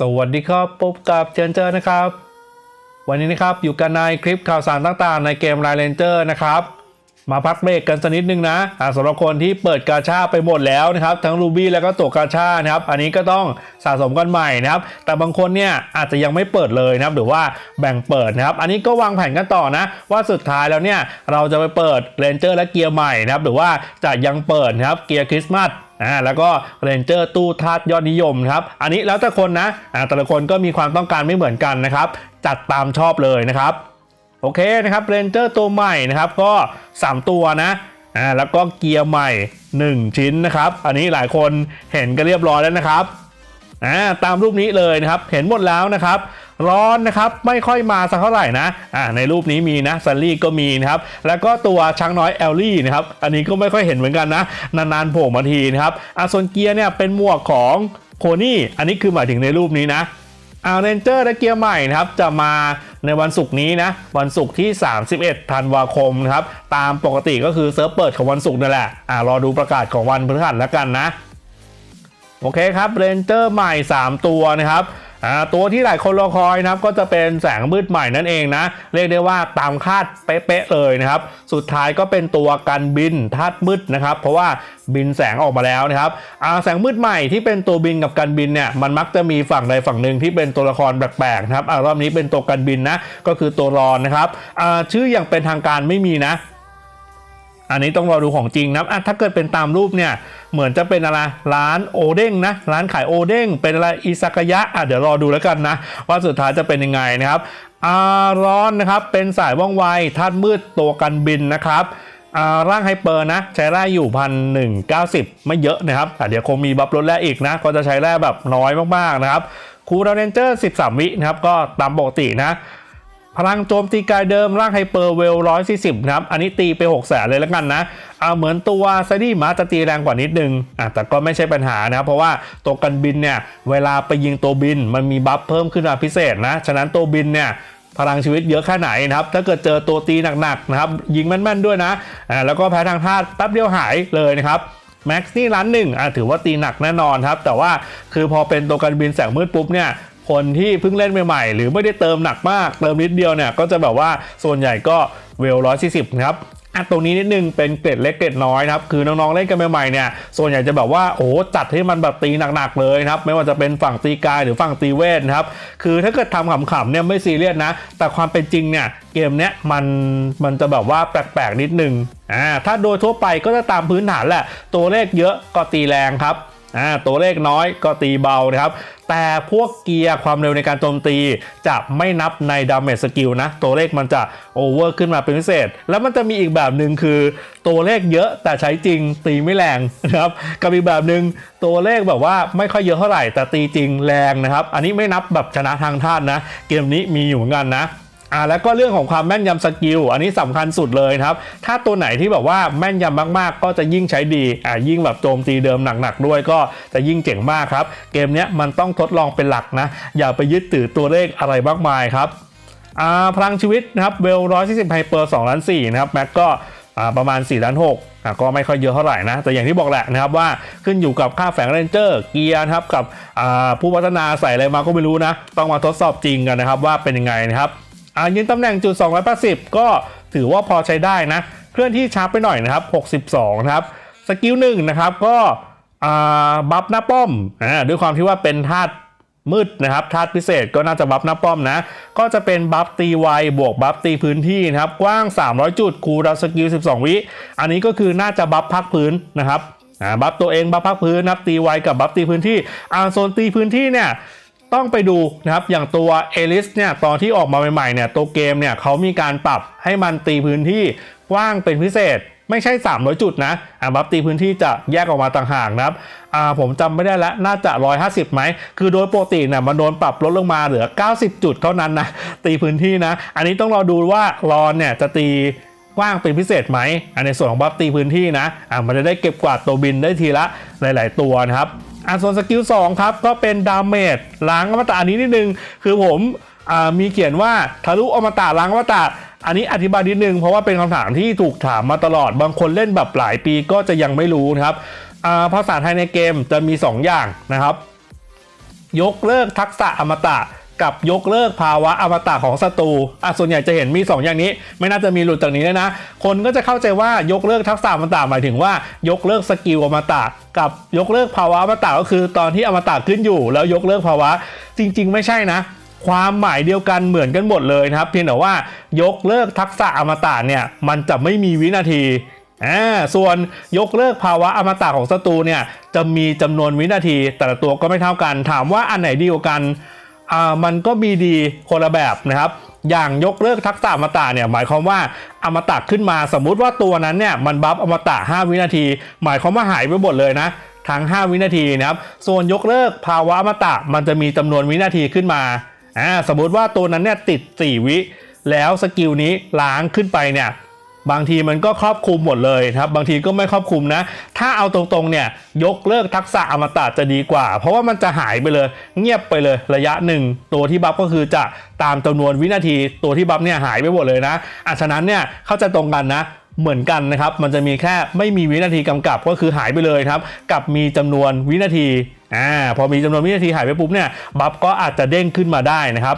สวัสดีครับพบกับเจนเจอร์นะครับ วันนี้นะครับอยู่กันในคลิปข่าวสารต่างๆ ในเกม Line Ranger นะครับ มาพักเบรกกันสักนิดนึงนะสำหรับคนที่เปิดกาชาไปหมดแล้วนะครับ ทั้งรูบี้แล้วก็ตัวกาชานะครับ อันนี้ก็ต้องสะสมกันใหม่นะครับ แต่บางคนเนี่ยอาจจะยังไม่เปิดเลยนะครับ หรือว่าแบ่งเปิดนะครับ อันนี้ก็วางแผนกันต่อนะ ว่าสุดท้ายแล้วเนี่ยเราจะไปเปิดเรนเจอร์และเกียร์ใหม่นะครับ หรือว่าจะยังเปิดนะครับเกียร์คริสต์มาส อ่าแล้วก็เรนเจอร์ตู้ทาสยอดนิยมครับ อันนี้แล้วแต่คนนะอ่าแต่ละคนก็มีความต้องการไม่เหมือนกันนะครับ จัดตามชอบเลยนะครับ โอเคนะครับเรนเจอร์ตัวใหม่นะครับ ก็ 3 ตัวนะอ่าแล้วก็เกียร์ใหม่ 1 ชิ้นนะครับ อันนี้หลายคนเห็นกันเรียบร้อยแล้วนะครับอ่าตามรูปนี้เลยนะครับ เห็นหมดแล้วนะครับ ร้อนนะครับไม่ค่อยมาสักเท่าไหร่นะอ่าในรูปนี้มีนะซันลี่ก็มีนะครับแล้วก็ตัวช้างน้อยแอลลี่นะครับอันนี้ก็ไม่ค่อยเห็นเหมือนกันนะนานๆโผล่มาทีนะครับอ่าส่วนเกียร์เนี่ยเป็นหมวกของโคนี่อันนี้คือหมายถึงในรูปนี้นะอาเรนเจอร์และเกียร์ใหม่นะครับจะมาในวันศุกร์นี้นะวันศุกร์ที่ 31 ธันวาคมนะครับตามปกติก็คือเซิร์ฟเปิดของวันศุกร์นั่นแหละอ่ารอดูประกาศของวันพฤหัสแล้วกันนะ โอเคครับเรนเจอร์ใหม่ 3 ตัวนะครับ ตัวที่หลายคนรอคอยนะครับก็จะเป็นแสงมืดใหม่นั่นเองนะ เรียกได้ว่าตามคาดเป๊ะๆเลยนะครับ สุดท้ายก็เป็นตัวกันบินธาตุมืดนะครับ เพราะว่าบินแสงออกมาแล้วนะครับแสงมืดใหม่ที่เป็นตัวบินกับกันบินเนี่ยมันมักจะมีฝั่งใดฝั่งหนึ่งที่เป็นตัวละครแปลกๆนะครับอรอบนี้เป็นตัวกันบินนะก็คือตัวรอนนะครับชื่ออย่างเป็นทางการไม่มีนะ อันนี้ต้องรอดูของจริงนะอะถ้าเกิดเป็นตามรูปเนี่ย เหมือนจะเป็นอะไร ร้านโอเด้งนะ ร้านขายโอเด้ง เป็นอะไรอิซากายะ อะเดี๋ยวรอดูแล้วกันนะ ว่าสุดท้ายจะเป็นยังไงนะครับ อาร้อนนะครับ เป็นสายว่องไวธาตุมืดตัวกันบินนะครับร่างไฮเปอร์นะ ใช้แร่อยู่พันหนึ่งเก้าสิบไม่เยอะนะครับแต่เดี๋ยวคงมีบัฟลดแร่อีกนะ ก็จะใช้แร่แบบน้อยมากๆนะครับ คูดาวเรนเจอร์ 13 วินะครับ ก็ตามปกตินะ พลังโจมตีกายเดิมร่างไฮเปอร์เวล140นะครับ อันนี้ตีไป6 0แสนเลยแล้วกันนะเอาเหมือนตัวซดี้มาจะตีแรงกว่านิดนึงอะแต่ก็ไม่ใช่ปัญหานะครับ เพราะว่าตัวกันบินเนี่ย เวลาไปยิงตัวบินมันมีบัฟเพิ่มขึ้นมาพิเศษนะ ฉะนั้นตัวบินเนี่ยพลังชีวิตเยอะแค่ไหนนะครับ ถ้าเกิดเจอตัวตีหนักๆนะครับ ยิงแม่นๆด้วยนะอ่าแล้วก็แพ้ทางธาตุแป๊บเดียวหายเลยนะครับแม็กซ์นี่ล้านหนึ่งอะถือว่าตีหนักแน่นอนครับ แต่ว่าคือพอเป็นตัวกันบินแสงมืดปุ๊บเนี่ย คนที่เพิ่งเล่นใหม่ๆ หรือไม่ได้เติมหนักมาก เติมนิดเดียวเนี่ยก็จะแบบว่าส่วนใหญ่ก็เวลร้อยสี่สิบครับอะตรงนี้นิดนึงเป็นเกร็ดเล็กเกร็ดน้อยนะครับคือน้องๆเล่นกันใหม่ๆเนี่ยส่วนใหญ่จะแบบว่าโอ้จัดให้มันแบบตีหนักๆเลยนะครับไม่ว่าจะเป็นฝั่งตีกายหรือฝั่งตีเวทนะครับคือถ้าเกิดทำขำๆเนี่ยไม่ซีเรียสนะ แต่ความเป็นจริงเนี่ยเกมเนี้ยมันมันจะแบบว่าแปลกๆนิดนึงอ่าถ้าโดยทั่วไปก็จะตามพื้นฐานแหละตัวเลขเยอะก็ตีแรงครับอ่าตัวเลขน้อยก็ตีเบานะครับ แต่พวกเกียร์ความเร็วในการโจมตีจะไม่นับในดาเมจสกิลนะ ตัวเลขมันจะโอเวอร์ขึ้นมาเป็นพิเศษ แล้วมันจะมีอีกแบบหนึ่งคือ ตัวเลขเยอะแต่ใช้จริงตีไม่แรงนะครับกับอีกแบบหนึ่งตัวเลขแบบว่าไม่ค่อยเยอะเท่าไหร่แต่ตีจริงแรงนะครับ อันนี้ไม่นับแบบชนะทางท่านนะ เกมนี้มีอยู่เหมือนกันนะ อ่าแล้วก็เรื่องของความแม่นยำสกิลอันนี้สำคัญสุดเลยครับ ถ้าตัวไหนที่แบบว่าแม่นยำมากๆ ก็จะยิ่งใช้ดีอ่ายิ่งแบบโจมตีเดิมหนักๆด้วยก็จะยิ่งเจ๋งมากครับ เกมนี้มันต้องทดลองเป็นหลักนะ อย่าไปยึดถือตัวเลขอะไรมากมายครับอ่าพลังชีวิตนะครับเวลร้อยสี่สิบไฮเปอร์สองล้านสี่นะครับแม็กก็อ่าประมาณ4ล้าน6อะก็ไม่ค่อยเยอะเท่าไหร่นะ แต่อย่างที่บอกแหละนะครับว่าขึ้นอยู่กับค่าแฝงเรนเจอร์เกียร์นะครับกับอ่าผู้พัฒนาใส่อะไรมาก็ไม่รู้นะ ต้องมาทดสอบจริงกันนะครับว่าเป็นยังไงนะครับ อ่ายืนตำแหน่งจุด 280 ก็ถือว่าพอใช้ได้นะ เคลื่อนที่ช้าไปหน่อยนะครับ 62 นะครับ สกิลหนึ่งนะครับ ก็บัฟหน้าป้อมอ่าด้วยความที่ว่าเป็นธาตุมืดนะครับธาตุพิเศษก็น่าจะบัฟหน้าป้อมนะ ก็จะเป็นบัฟตีไวบวกบัฟตีพื้นที่นะครับ กว้าง 300 จุดคูดาวสกิล 12 วิ อันนี้ก็คือน่าจะบัฟพักพื้นนะครับบัฟตัวเองบัฟพักพื้นนะครับตีไวกับบัฟตีพื้นที่อ่าโซนตีพื้นที่เนี่ย ต้องไปดูนะครับอย่างตัวเอลิสเนี่ยตอนที่ออกมาใหม่ๆเนี่ยตัวเกมเนี่ยเขามีการปรับให้มันตีพื้นที่กว้างเป็นพิเศษไม่ใช่ 300 จุดนะอ่าบัฟตีพื้นที่จะแยกออกมาต่างหากนะครับอ่าผมจำไม่ได้แล้วน่าจะ 150ไหม คือโดยปกติเนี่ยมันโดนปรับลดลงมาเหลือ 90 จุดเท่านั้นนะ ตีพื้นที่นะ อันนี้ต้องรอดูว่ารอนเนี่ยจะตีกว้างเป็นพิเศษไหมอันในส่วนของบัฟตีพื้นที่นะอ่ามันจะได้เก็บกวาดตัวบินได้ทีละหลาย ๆ ตัวนะครับ อ่าส่วนสกิล2ครับก็เป็นดาเมจล้างอมตะอันนี้นิดนึง คือผมอ่ามีเขียนว่าทะลุอมตะล้างอมตะอันนี้อธิบายนิดนึงเพราะว่าเป็นคำถามที่ถูกถามมาตลอดบางคนเล่นแบบหลายปีก็จะยังไม่รู้นะครับอ่าภาษาไทยในเกมจะมี 2 อย่างนะครับ ยกเลิกทักษะอมตะ กับยกเลิกภาวะอมตะของศัตรูอะส่วนใหญ่จะเห็นมี 2 อย่างนี้ ไม่น่าจะมีหลุดจากนี้เลยนะ คนก็จะเข้าใจว่ายกเลิกทักษะอมตะหมายถึงว่ายกเลิกสกิลอมตะกับยกเลิกภาวะอมตะก็คือตอนที่อมตะขึ้นอยู่ แล้วยกเลิกภาวะจริง ๆ ไม่ใช่นะ ความหมายเดียวกันเหมือนกันหมดเลยนะครับ เพียงแต่ว่ายกเลิกทักษะอมตะเนี่ยมันจะไม่มีวินาทีอ่าส่วนยกเลิกภาวะอมตะของศัตรูเนี่ยจะมีจำนวนวินาที แต่ละตัวก็ไม่เท่ากัน ถามว่าอันไหนดีกว่ากัน อ่ามันก็มีดีคนละแบบนะครับ อย่างยกเลิกทักษะอมตะเนี่ยหมายความว่าอมตะขึ้นมาสมมุติว่าตัวนั้นเนี่ยมันบัฟอมตะ 5 วินาที หมายความว่าหายไปหมดเลยนะทั้ง 5 วินาทีนะครับ ส่วนยกเลิกภาวะอมตะมันจะมีจำนวนวินาทีขึ้นมาอ่าสมมุติว่าตัวนั้นเนี่ยติด 4 วิ แล้วสกิลนี้ล้างขึ้นไปเนี่ย บางทีมันก็ครอบคลุมหมดเลยนะครับ บางทีก็ไม่ครอบคลุมนะ ถ้าเอาตรงๆเนี่ยยกเลิกทักษะอมตะจะดีกว่า เพราะว่ามันจะหายไปเลย เงียบไปเลยระยะหนึ่งตัวที่บัฟก็คือจะตามจำนวนวินาทีตัวที่บัฟเนี่ยหายไปหมดเลยนะอะฉะนั้นเนี่ยเข้าใจตรงกันนะเหมือนกันนะครับ มันจะมีแค่ไม่มีวินาทีกำกับก็คือหายไปเลยครับ กับมีจำนวนวินาทีอ่าพอมีจำนวนวินาทีหายไปปุ๊บเนี่ยบัฟก็อาจจะเด้งขึ้นมาได้นะครับ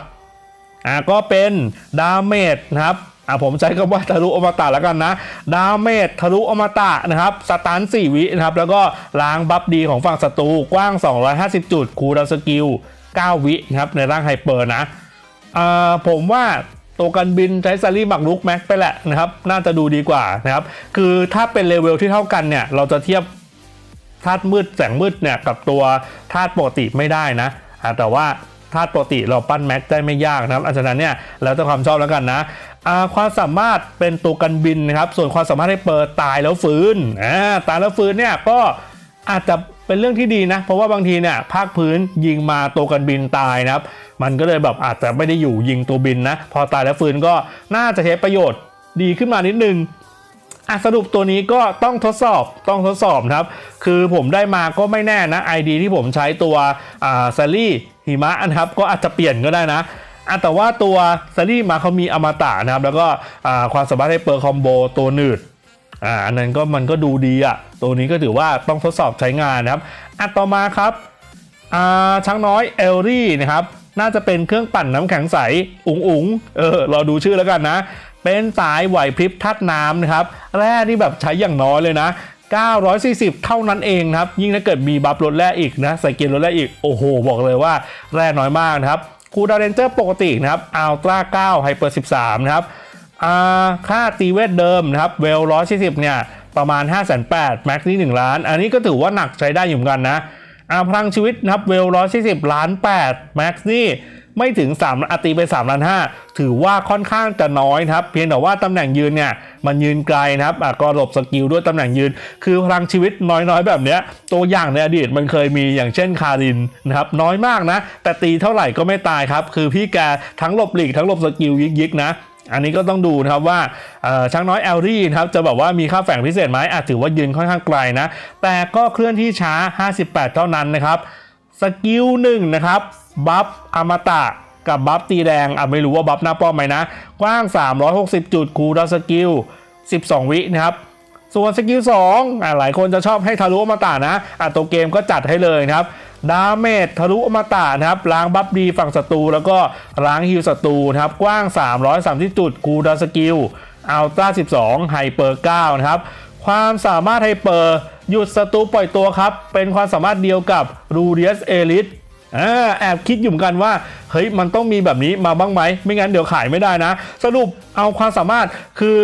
อ่าก็เป็นดาเมจนะครับ อ่าผมใช้คำว่าทะลุอมตะแล้วกันนะ ดาเมจทะลุอมตะนะครับ สตัน4วินะครับ แล้วก็ล้างบัฟดีของฝั่งศัตรูกว้าง 250 จุด คูลดาวสกิล 9 วินะครับ ในร่างไฮเปอร์นะอ่าผมว่าตัวกันบินใช้ซารี่หมักลุกแม็กไปแหละนะครับ น่าจะดูดีกว่านะครับ คือถ้าเป็นเลเวลที่เท่ากันเนี่ย เราจะเทียบธาตุมืดแสงมืดเนี่ยกับตัวธาตุปกติไม่ได้นะอ่าแต่ว่าาตุปกติเราปั้นแม็กได้ไม่ยากนะครับอันฉะนั้นเนี่ยแล้วแต่ความชอบแล้วกันนะความสามารถเป็นตัวกันบินนะครับ ส่วนความสามารถให้เปิดตายแล้วฟื้นาตายแล้วฟื้นเนี่ยก็อาจจะเป็นเรื่องที่ดีนะ เพราะว่าบางทีเนี่ยภาคพื้นยิงมาตัวกันบินตายนะครับ มันก็เลยแบบอาจจะไม่ได้อยู่ยิงตัวบินนะ พอตายแล้วฟื้นก็น่าจะใช้ประโยชน์ดีขึ้นมานิดนึง อะสรุปตัวนี้ก็ต้องทดสอบต้องทดสอบครับ คือผมได้มาก็ไม่แน่นะ ID ที่ผมใช้ตัวอ่าซารี่หิมะนะครับ ก็อาจจะเปลี่ยนก็ได้นะอะแต่ว่าตัวซารี่มาเขามีอมตะนะครับ แล้วก็ความสามารถให้เปิร์คอมโบตัวหนืดอ่าอันนั้นก็มันก็ดูดีอะ ตัวนี้ก็ถือว่าต้องทดสอบใช้งานนะครับอะต่อมาครับอ่าช้างน้อยเอลลี่นะครับ น่าจะเป็นเครื่องปั่นน้ำแข็งใสอุ๋งอุ๋งเออรอดูชื่อแล้วกันนะ เป็นสายไหวพริบทัดน้ำนะครับ แร่นี่แบบใช้อย่างน้อยเลยนะ 940 เท่านั้นเองครับ ยิ่งถ้าเกิดมีบัฟลดแร่อีกนะใส่เกณฑ์ลดแร่อีก โอ้โห บอกเลยว่าแร่น้อยมากนะครับคูดาเรนเจอร์ปกตินะครับอัลตร้า9ไฮเปอร์13 นะครับอ่าค่าตีเวทเดิมนะครับ เวล140เนี่ยประมาณ 5 8 0 0 0แม็กซ์นี่1ล้าน อันนี้ก็ถือว่าหนักใช้ได้อยู่เหมือนกันนะอาพลังชีวิตนะครับ เวล140ล้าน8แม็กซ์นี่ ไม่ถึง3อาตีไป3ล้าน5ถือว่าค่อนข้างจะน้อยครับ เพียงแต่ว่าตำแหน่งยืนเนี่ยมันยืนไกลนะครับก็หลบสกิลด้วยตำแหน่งยืน คือพลังชีวิตน้อยๆ แบบเนี้ยตัวอย่างในอดีตมันเคยมีอย่างเช่นคารินนะครับน้อยมากนะ แต่ตีเท่าไหร่ก็ไม่ตายครับ คือพี่แกทั้งหลบหลีกทั้งหลบสกิลยิกๆนะอันนี้ก็ต้องดูนะครับว่าเอ่อช้างน้อยแอลลี่ครับจะแบบว่ามีค่าแฝงพิเศษไหมอาจถือว่ายืนค่อนข้างไกลนะ แต่ก็เคลื่อนที่ช้า 58 เท่านั้นนะครับ สกิลหนึ่งนะครับ บัฟอมตะกับบัฟตีแดงอะไม่รู้ว่าบัฟหน้าป้อมไหมนะ กว้าง 360 จุดคูลดาสกิล 12 วินะครับ ส่วนสกิล2อะหลายคนจะชอบให้ทะลุอมตะนะอะตัวเกมก็จัดให้เลยนะครับดาเมจทะลุอมตะนะครับล้างบัฟดีฝั่งศัตรูแล้วก็ล้างฮิลศัตรูนะครับ กว้าง 330 จุดคูลดาสกิลอัลตร้า12ไฮเปอร์9นะครับ ความสามารถไฮเปอร์ หยุดศัตรูปล่อยตัวครับ เป็นความสามารถเดียวกับรูเดียสเอลิสแอบคิดอยู่เหมือนกันว่า เฮ้ย มันต้องมีแบบนี้มาบ้างไหม ไม่งั้นเดี๋ยวขายไม่ได้นะ สรุปเอาความสามารถคือ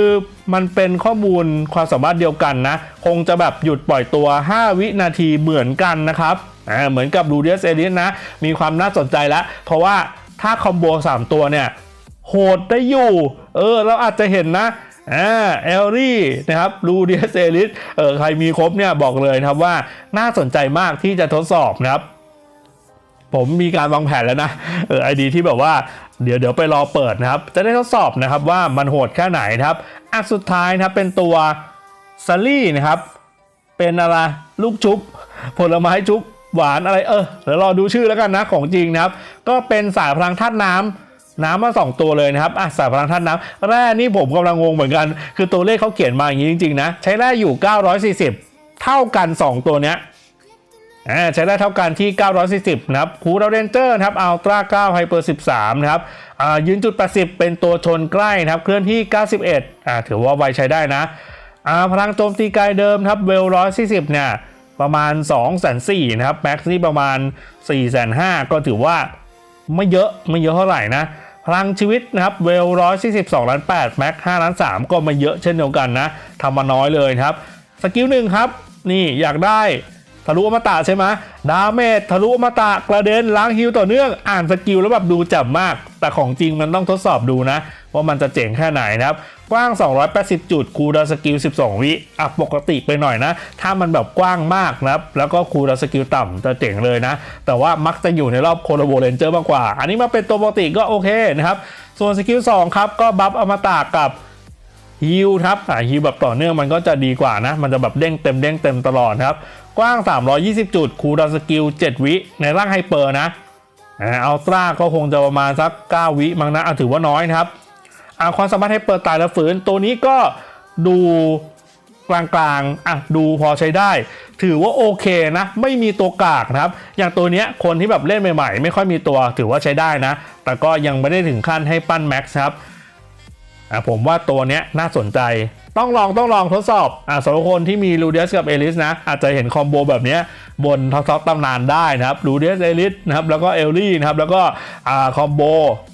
มันเป็นข้อมูลความสามารถเดียวกันนะ คงจะแบบหยุดปล่อยตัว 5 วินาทีเหมือนกันนะครับอ่าเหมือนกับ r u d i u s e l i s นะ มีความน่าสนใจแล้ว เพราะว่าถ้าคอมโบ 3 ตัวเนี่ย โหดได้อยู่ เออ เราอาจจะเห็นนะ อ่าเอลลี่นะครับรูเดียเซลิสเออใครมีครบเนี่ยบอกเลยนะครับว่าน่าสนใจมากที่จะทดสอบนะครับ ผมมีการวางแผนแล้วนะเออไอดีที่แบบว่าเดี๋ยวเดี๋ยวไปรอเปิดนะครับ จะได้ทดสอบนะครับว่ามันโหดแค่ไหนนะครับอะสุดท้ายนะครับเป็นตัวซัลลี่นะครับ เป็นอะไรลูกชุบ ผลไม้ชุบหวานอะไรเออเดี๋ยวรอดูชื่อแล้วกันนะของจริงนะครับ ก็เป็นสายพลังธาตุน้ำ น้ำมาสองตัวเลยนะครับอะสายพลังธาตุน้ำแร่นี่ผมกำลังงงเหมือนกัน คือตัวเลขเขาเขียนมาอย่างนี้จริงๆนะ ใช้แร่อยู่ 940 เท่ากัน 2 ตัวเนี้ยอ่าใช้ได้เท่ากันที่ 940 นะครับคูดาเรนเจอร์นะครับอัลตร้า9ไฮเปอร์13 นะครับอ่ายืนจุด 80 เป็นตัวชนใกล้นะครับ เคลื่อนที่ 91 อ่าถือว่าไวใช้ได้นะอ่าพลังโจมตีไกลเดิมครับเวล140 เนี่ย ประมาณ 2 4 0 0นะครับ แม็กซ์นี่ประมาณ 4 5 0 0ก็ถือว่าไม่เยอะไม่เยอะเท่าไหร่นะ พลังชีวิตนะครับเวล142ล้าน8แม็ก5ล้าน3ก็มาเยอะเช่นเดียวกันนะทำมาน้อยเลยครับ สกิลหนึ่งครับ นี่อยากได้ ทะลุอมตะใช่ไหมดาเมจทะลุอมตะกระเด็นล้างฮิวต่อเนื่องอ่านสกิลแล้วแบบดูจับมาก แต่ของจริงมันต้องทดสอบดูนะ ว่ามันจะเจ๋งแค่ไหนนะครับ กว้าง 280 จุด คูดาสกิล 12 วิอะปกติไปหน่อยนะ ถ้ามันแบบกว้างมากนะครับ แล้วก็คูดาสกิลต่ำจะเจ๋งเลยนะ แต่ว่ามักจะอยู่ในรอบโคโลโบเรนเจอร์มากกว่า อันนี้มาเป็นตัวปกติก็โอเคนะครับ ส่วนสกิล2ครับก็บัฟอมตะกับ ฮิลครับอ่าฮิลแบบต่อเนื่องมันก็จะดีกว่านะ มันจะแบบเด้งเต็มเด้งเต็มตลอดครับ กว้าง 320 จุด คูลดาวสกิล 7 วิ ในร่างไฮเปอร์นะอ่าอัลตร้าก็คงจะประมาณสัก 9 วิมั้งนะถือว่าน้อยนะครับอ่าความสามารถไฮเปอร์ตายแล้วฝืน ตัวนี้ก็ดูกลางๆอะดูพอใช้ได้ ถือว่าโอเคนะ ไม่มีตัวกากนะครับ อย่างตัวเนี้ยคนที่แบบเล่นใหม่ๆ ไม่ค่อยมีตัวถือว่าใช้ได้นะ แต่ก็ยังไม่ได้ถึงขั้นให้ปั้นแม็กซ์ครับ อะผมว่าตัวเนี้ยน่าสนใจต้องลองต้องลองทดสอบอะสำหรับคนที่มีลูเดียสกับเอลิสนะ อาจจะเห็นคอมโบแบบเนี้ยบนท็อปท็อปตำนานได้นะครับลูเดียสเอลิสนะครับแล้วก็เอลลี่นะครับแล้วก็อ่าคอมโบ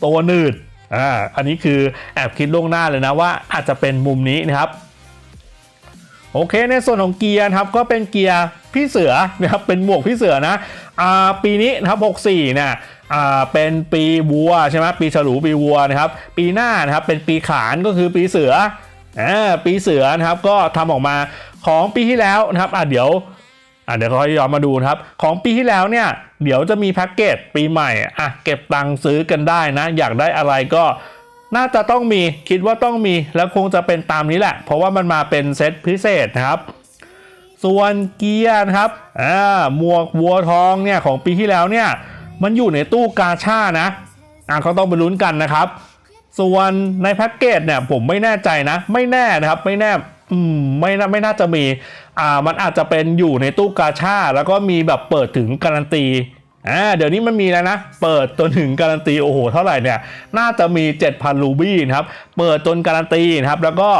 ตัวหนืดอ่าอันนี้คือแอบคิดล่วงหน้าเลยนะว่าอาจจะเป็นมุมนี้นะครับโอเคในส่วนของเกียร์ครับก็เป็นเกียร์พี่เสือนะครับเป็นหมวกพี่เสือนะอ่าปีนี้นะครับ64เนี่ย อ่าเป็นปีวัวใช่ไหมปีฉลูปีวัวนะครับ ปีหน้านะครับเป็นปีขานก็คือปีเสืออ่าปีเสือนะครับก็ทำออกมาของปีที่แล้วนะครับอะเดี๋ยวอะเดี๋ยวค่อยย้อนมาดูนะครับ ของปีที่แล้วเนี่ยเดี๋ยวจะมีแพ็กเกจปีใหม่อะเก็บตังค์ซื้อกันได้นะ อยากได้อะไรก็น่าจะต้องมีคิดว่าต้องมีแล้วคงจะเป็นตามนี้แหละ เพราะว่ามันมาเป็นเซตพิเศษนะครับส่วนเกียร์นะครับอ่าหมวกวัวทองเนี่ยของปีที่แล้วเนี่ย มันอยู่ในตู้กาชานะอ่าเขาต้องไปลุ้นกันนะครับ ส่วนในแพ็กเกจเนี่ยผมไม่แน่ใจนะ ไม่แน่นะครับไม่แน่อืมไม่น่าไม่น่าจะมีอ่ามันอาจจะเป็นอยู่ในตู้กาชาแล้วก็มีแบบเปิดถึงการันตีอ่าเดี๋ยวนี้มันมีแล้วนะ เปิดจนถึงการันตีโอ้โหเท่าไหร่เนี่ย น่าจะมี 7,000 รูบี้นะครับ เปิดจนการันตีนะครับ แล้วก็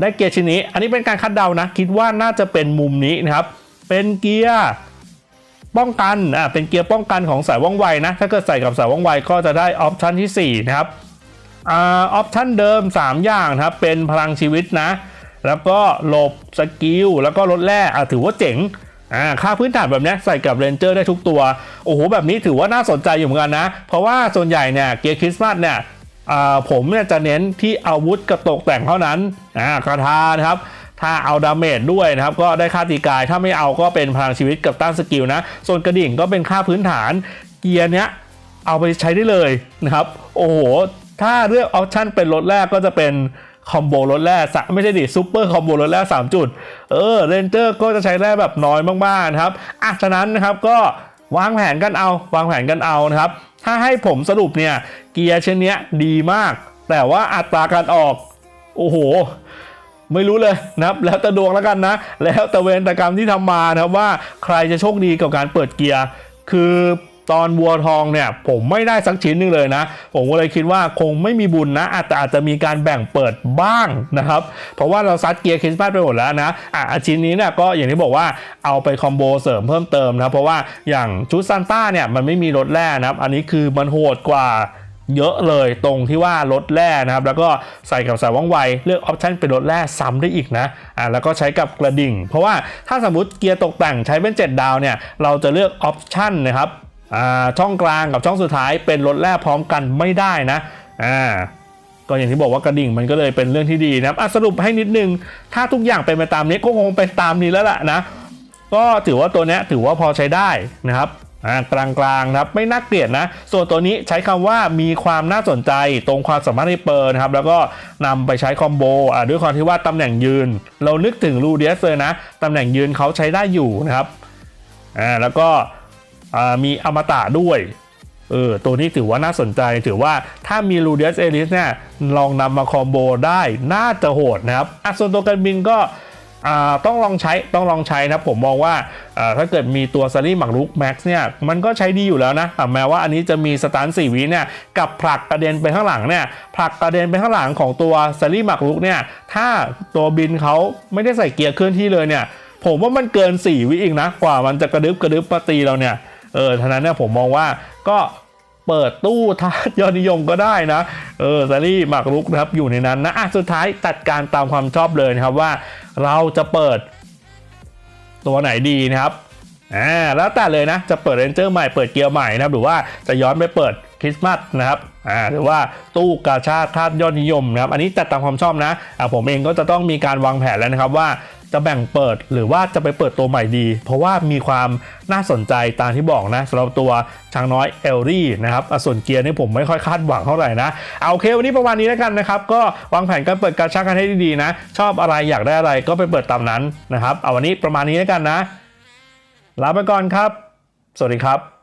ได้เกียร์ชิ้นนี้ อันนี้เป็นการคาดเดานะ คิดว่าน่าจะเป็นมุมนี้นะครับ เป็นเกียร์ ป้องกันอ่าเป็นเกียร์ป้องกันของสายว่องไวนะ ถ้าเกิดใส่กับสายว่องไวก็จะได้ออปชันที่4นะครับอ่าออปชันเดิม 3 อย่างนะครับ เป็นพลังชีวิตนะ แล้วก็หลบสกิลแล้วก็ลดแร่อ่าถือว่าเจ๋งอ่าค่าพื้นฐานแบบนี้ใส่กับเรนเจอร์ได้ทุกตัว โอ้โห แบบนี้ถือว่าน่าสนใจอยู่เหมือนกันนะ เพราะว่าส่วนใหญ่เนี่ยเกียร์คริสต์มาสเนี่ยอ่าผมเนี่ยจะเน้นที่อาวุธกับตกแต่งเท่านั้นอ่าคาถานะครับ ถ้าเอาดาเมจด้วยนะครับก็ได้ค่าตีกาย ถ้าไม่เอาก็เป็นพลังชีวิตกับต้านสกิลนะ ส่วนกระดิ่งก็เป็นค่าพื้นฐาน เกียร์เนี้ยเอาไปใช้ได้เลยนะครับ โอ้โห ถ้าเลือกออปชั่นเป็นรถแรกก็จะเป็นคอมโบรถแรกไม่ใช่ดิซูเปอร์คอมโบรถแรก3 จุด เออเรนเจอร์ก็จะใช้แร่แบบน้อยมากๆนะครับอะฉะนั้นนะครับก็วางแผนกันเอาวางแผนกันเอานะครับ ถ้าให้ผมสรุปเนี่ย เกียร์เช่นเนี้ยดีมาก แต่ว่าอัตราการออก โอ้โห ไม่รู้เลยนะครับแล้วแต่ดวงแล้วกันนะ แล้วแต่เวรแต่กรรมที่ทำมานะครับว่าใครจะโชคดีกับการเปิดเกียร์ คือตอนวัวทองเนี่ยผมไม่ได้สักชิ้นหนึงเลยนะ ผมก็เลยคิดว่าคงไม่มีบุญนะอาจจะอาจจะมีการแบ่งเปิดบ้างนะครับ เพราะว่าเราซัดเกียร์คริสต์มาสไปหมดแล้วนะอะชิ้นนี้เนี่ยก็อย่างที่บอกว่าเอาไปคอมโบเสริมเพิ่มเติมนะเพราะว่าอย่างชุดซานต้าเนี่ยมันไม่มีรถแร่นะครับ อันนี้คือมันโหดกว่า เยอะเลยตรงที่ว่าลดแร่นะครับ แล้วก็ใส่กับสายว่องไว เลือกออปชันเป็นลดแร่ซ้ำได้อีกนะอ่าแล้วก็ใช้กับกระดิ่ง เพราะว่าถ้าสมมติเกียร์ตกแต่งใช้เป็น 7 ดาวเนี่ย เราจะเลือกออปชันนะครับอ่าช่องกลางกับช่องสุดท้ายเป็นลดแร่พร้อมกันไม่ได้นะอ่าก็อย่างที่บอกว่ากระดิ่งมันก็เลยเป็นเรื่องที่ดีนะครับอะสรุปให้นิดนึง ถ้าทุกอย่างเป็นไปตามนี้ก็คงเป็นตามนี้แล้วล่ะนะ ก็ถือว่าตัวเนี้ยถือว่าพอใช้ได้นะครับ กลางๆนะครับไม่น่าเกลียดนะ ส่วนตัวนี้ใช้คำว่ามีความน่าสนใจตรงความสามารถในเปิดนะครับ แล้วก็นำไปใช้คอมโบอ่าด้วยความที่ว่าตำแหน่งยืน เรานึกถึงรูเดียสเลยนะตำแหน่งยืนเขาใช้ได้อยู่นะครับอ่าแล้วก็อ่ามีอมตะด้วยเออตัวนี้ถือว่าน่าสนใจถือว่าถ้ามีรูเดียสเอลิสเนี่ยลองนำมาคอมโบได้น่าจะโหดนะครับอะส่วนตัวการบินก็ ต้องลองใช้ต้องลองใช้นะผมมองว่าถ้าเกิดมีตัวซารี่หมักรุกแม็กซ์เนี่ยมันก็ใช้ดีอยู่แล้วนะแม้ว่าอันนี้จะมีสตาร์สี่วิเนี่ยกับผลักกระเด็นไปข้างหลังเนี่ยผลักกระเด็นไปข้างหลังของตัวซารี่หมักรุกเนี่ยถ้าตัวบินเขาไม่ได้ใส่เกียร์เคลื่อนที่เลยเนี่ยผมว่ามันเกิน 4 วิอีกนะ กว่ามันจะกระดึบกระดึบมาตีเราเนี่ยเออท่านั้นเนี่ยผมมองว่าก็ เปิดตู้ทาสยอดนิยมก็ได้นะ เออซารี่หมากรุกนะครับอยู่ในนั้นนะอะสุดท้ายจัดการตามความชอบเลยนะครับว่า เราจะเปิดตัวไหนดีนะครับอ่าแล้วแต่เลยนะจะเปิดเรนเจอร์ใหม่เปิดเกียร์ใหม่นะครับหรือว่าจะย้อนไปเปิดคริสต์มาสนะครับอ่าหรือว่าตู้กาชาดคาดยอดนิยมนะครับอันนี้จัดตามความชอบนะอ่าผมเองก็จะต้องมีการวางแผนแล้วนะครับว่า จะแบ่งเปิดหรือว่าจะไปเปิดตัวใหม่ดี เพราะว่ามีความน่าสนใจตามที่บอกนะสำหรับตัวช้างน้อยเอลรี่นะครับส่วนเกียร์นี่ผมไม่ค่อยคาดหวังเท่าไหร่นะ เอาโอเควันนี้ประมาณนี้แล้วกันนะครับ ก็วางแผนการเปิดกาชาดกันให้ดีๆนะ ชอบอะไรอยากได้อะไรก็ไปเปิดตามนั้นนะครับ เอาวันนี้ประมาณนี้แล้วกันนะลาไปก่อนครับ สวัสดีครับ